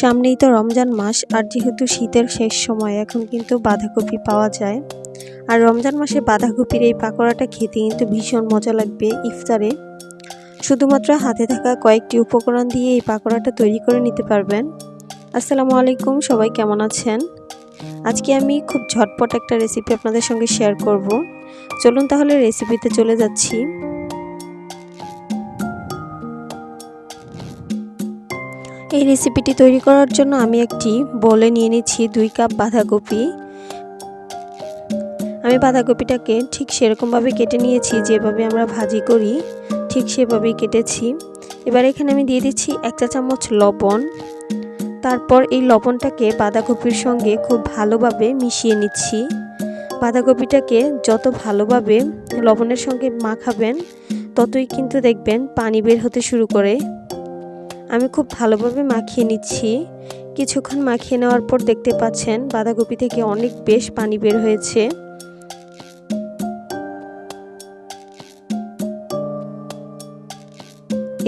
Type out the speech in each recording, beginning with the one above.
সামনেই তো রমজান মাস, আর যেহেতু শীতের শেষ সময়, এখন কিন্তু বাঁধাকপি পাওয়া যায়। আর রমজান মাসে বাঁধাকপির এই পাকোড়াটা খেতে কিন্তু ভীষণ মজা লাগবে ইফতারে। শুধুমাত্র হাতে থাকা কয়েকটি উপকরণ দিয়ে এই পাকোড়াটা তৈরি করে নিতে পারবেন। আসসালামু আলাইকুম, সবাই কেমন আছেন? আজকে আমি খুব ঝটপট একটা রেসিপি আপনাদের সঙ্গে শেয়ার করব। চলুন তাহলে রেসিপিতে চলে যাচ্ছি। এই রেসিপিটি তৈরি করার জন্য আমি একটি বলে নিয়ে নিচ্ছি দুই কাপ বাঁধাকপি। আমি বাঁধাকপিটাকে ঠিক সেরকমভাবে কেটে নিয়েছি, যেভাবে আমরা ভাজি করি, ঠিক সেভাবেই কেটেছি। এবার এখানে আমি দিয়ে দিচ্ছি এক চা চামচ লবণ। তারপর এই লবণটাকে বাঁধাকপির সঙ্গে খুব ভালোভাবে মিশিয়ে নিচ্ছি। বাঁধাকপিটাকে যত ভালোভাবে লবণের সঙ্গে মাখাবেন, ততই কিন্তু দেখবেন পানি বের হতে শুরু করে। আমি খুব ভালোভাবে মাখিয়ে নিচ্ছি। কিছুক্ষণ মাখিয়ে নেওয়ার পর দেখতে পাচ্ছেন বাঁধাকপি থেকে অনেক বেশ পানি বের হয়েছে।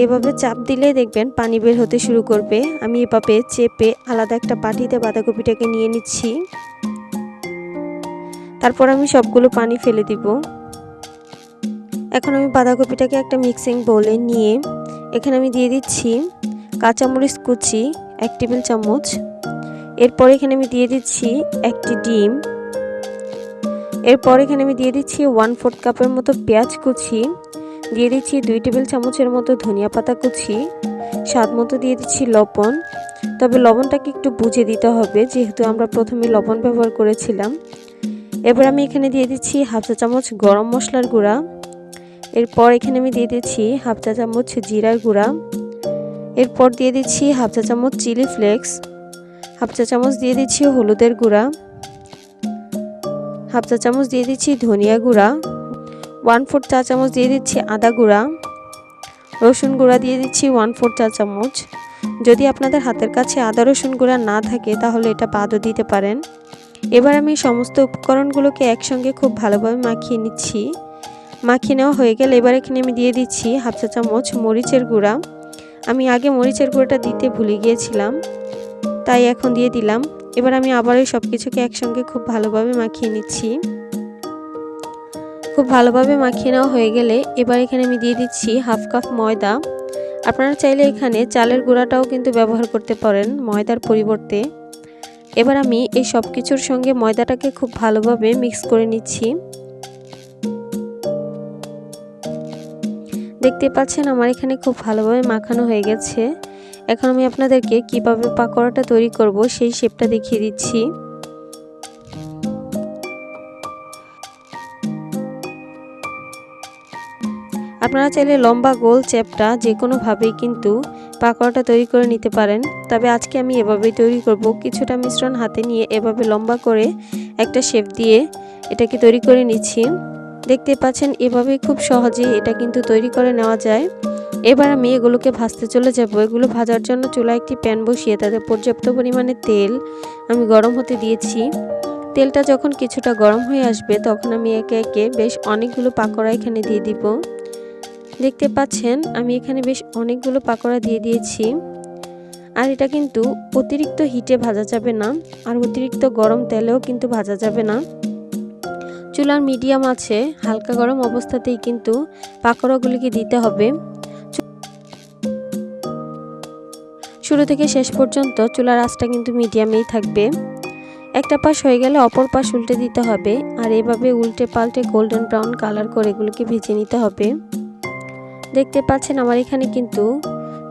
এভাবে চাপ দিলে দেখবেন পানি বের হতে শুরু করবে। আমি এভাবে চেপে আলাদা একটা বাটিতে বাঁধাকপিটাকে নিয়ে নিচ্ছি। তারপর আমি সবগুলো পানি ফেলে দিব। এখন আমি বাঁধাকপিটাকে একটা মিক্সিং বোলে নিয়ে এখানে আমি দিয়ে দিচ্ছি। কাঁচামরিচ কুচি, এক টেবিল চামচ। এরপর এখানে আমি দিয়ে দিচ্ছি একটি ডিম। এরপর এখানে আমি দিয়ে দিচ্ছি ওয়ান ফোর্থ কাপের মতো পেঁয়াজ কুচি। দিয়ে দিচ্ছি দুই টেবিল চামচের মতো ধনিয়া পাতা কুচি। স্বাদ মতো দিয়ে দিচ্ছি লবণ। তবে লবণটাকে একটু বুঝে দিতে হবে, যেহেতু আমরা প্রথমে লবণ ব্যবহার করেছিলাম। এবার আমি এখানে দিয়ে দিচ্ছি হাফ চা চামচ গরম মশলার গুঁড়া। এরপর এখানে আমি দিয়ে দিচ্ছি হাফ চা চামচ জিরার গুঁড়া। এরপর দিয়ে দিচ্ছি হাফ চা চামচ চিলি ফ্লেক্স, হাফ চা চামচ দিয়ে দিচ্ছি হলুদের গুঁড়া, হাফ চা চামচ দিয়ে দিচ্ছি ধনিয়া গুঁড়া ওয়ান ফোর চা চামচ দিয়ে দিচ্ছি আদা গুঁড়া, রসুন গুঁড়া দিয়ে দিচ্ছি ওয়ান ফোর চা চামচ। যদি আপনাদের হাতের কাছে আদা রসুন গুঁড়া না থাকে তাহলে এটা বাদও দিতে পারেন। এবার আমি সমস্ত উপকরণগুলোকে একসঙ্গে খুব ভালোভাবে মাখিয়ে নিচ্ছি। মাখিয়ে নেওয়া হয়ে গেলে এবার এখানে আমি দিয়ে দিচ্ছি হাফ চা চামচ মরিচের গুঁড়া আমি আগে মরিচের গুঁড়োটা দিতে ভুলে গিয়েছিলাম, তাই এখন দিয়ে দিলাম। এবার আমি আবার এই সব কিছুকে একসঙ্গে খুব ভালোভাবে মাখিয়ে নিচ্ছি। খুব ভালোভাবে মাখিয়ে নেওয়া হয়ে গেলে এবার এখানে আমি দিয়ে দিচ্ছি হাফ কাপ ময়দা। আপনারা চাইলে এখানে চালের গুঁড়াটাও কিন্তু ব্যবহার করতে পারেন ময়দার পরিবর্তে। এবার আমি এই সব কিছুর সঙ্গে ময়দাটাকে খুব ভালোভাবে মিক্স করে নিচ্ছি। দেখতে পাচ্ছেন আমার এখানে খুব ভালোভাবে মাখানো হয়ে গেছে। এখন আমি আপনাদেরকে কীভাবে পাকোড়াটা তৈরি করব সেই শেপটা দেখিয়ে দিচ্ছি। আপনারা চাইলে লম্বা গোল চ্যাপটা যে কোনোভাবেই কিন্তু পাকোড়াটা তৈরি করে নিতে পারেন। তবে আজকে আমি এভাবেই তৈরি করব। কিছুটা মিশ্রণ হাতে নিয়ে এভাবে লম্বা করে একটা শেপ দিয়ে এটাকে তৈরি করে নিচ্ছি। দেখতে পাচ্ছেন এভাবে খুব সহজে এটা কিন্তু তৈরি করে নেওয়া যায়। এবার আমি এগুলোকে ভাজতে চলে যাব। এগুলো ভাজার জন্য চুলা একটি প্যান বসিয়ে তাতে পর্যাপ্ত পরিমাণে তেল আমি গরম হতে দিয়েছি। তেলটা যখন কিছুটা গরম হয়ে আসবে, তখন আমি একে একে বেশ অনেকগুলো পাকোড়া এখানে দিয়ে দিব। দেখতে পাচ্ছেন, আমি এখানে বেশ অনেকগুলো পাকোড়া দিয়ে দিয়েছি। আর এটা কিন্তু অতিরিক্ত হিটে ভাজা যাবে না। আর অতিরিক্ত গরম তেলেও কিন্তু ভাজা যাবে না। চুলার মিডিয়াম আছে, হালকা গরম অবস্থাতেই কিন্তু পাকোড়াগুলিকে দিতে হবে। শুরু থেকে শেষ পর্যন্ত চুলার আঁচটা কিন্তু মিডিয়ামেই থাকবে। একটা পাশ হয়ে গেলে অপর পাশ উল্টে দিতে হবে, আর এভাবে উল্টে পাল্টে গোল্ডেন ব্রাউন কালার করে এগুলোকে ভেজে নিতে হবে। দেখতে পাচ্ছেন আমার এখানে কিন্তু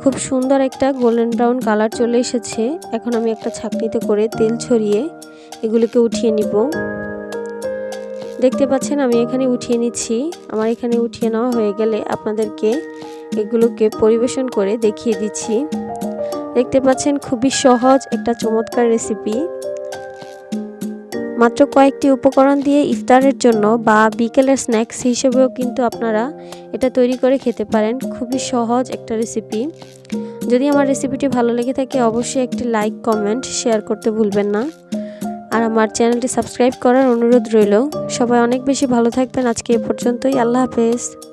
খুব সুন্দর একটা গোল্ডেন ব্রাউন কালার চলে এসেছে। এখন আমি একটা ছাকনিতে করে তেল ছড়িয়ে এগুলোকে উঠিয়ে নিব। দেখতে পাচ্ছেন, আমি এখানে উঠিয়ে নিচ্ছি। আমার এখানে উঠিয়ে নেওয়া হয়ে গেলে আপনাদেরকে এগুলোকে পরিবেশন করে দেখিয়ে দিচ্ছি। দেখতে পাচ্ছেন, খুবই সহজ একটা চমৎকার রেসিপি মাত্র কয়েকটি উপকরণ দিয়ে ইফতারের জন্য বা বিকেলের স্ন্যাক্স হিসেবেও কিন্তু আপনারা এটা তৈরি করে খেতে পারেন। খুবই সহজ একটা রেসিপি যদি আমার রেসিপিটি ভালো লেগে থাকে, অবশ্যই একটি লাইক কমেন্ট শেয়ার করতে ভুলবেন না। আর আমার চ্যানেলটি সাবস্ক্রাইব করার অনুরোধ রইল। সবাই অনেক বেশি ভালো থাকবেন। আজকে এ পর্যন্তই। আল্লাহ হাফেজ।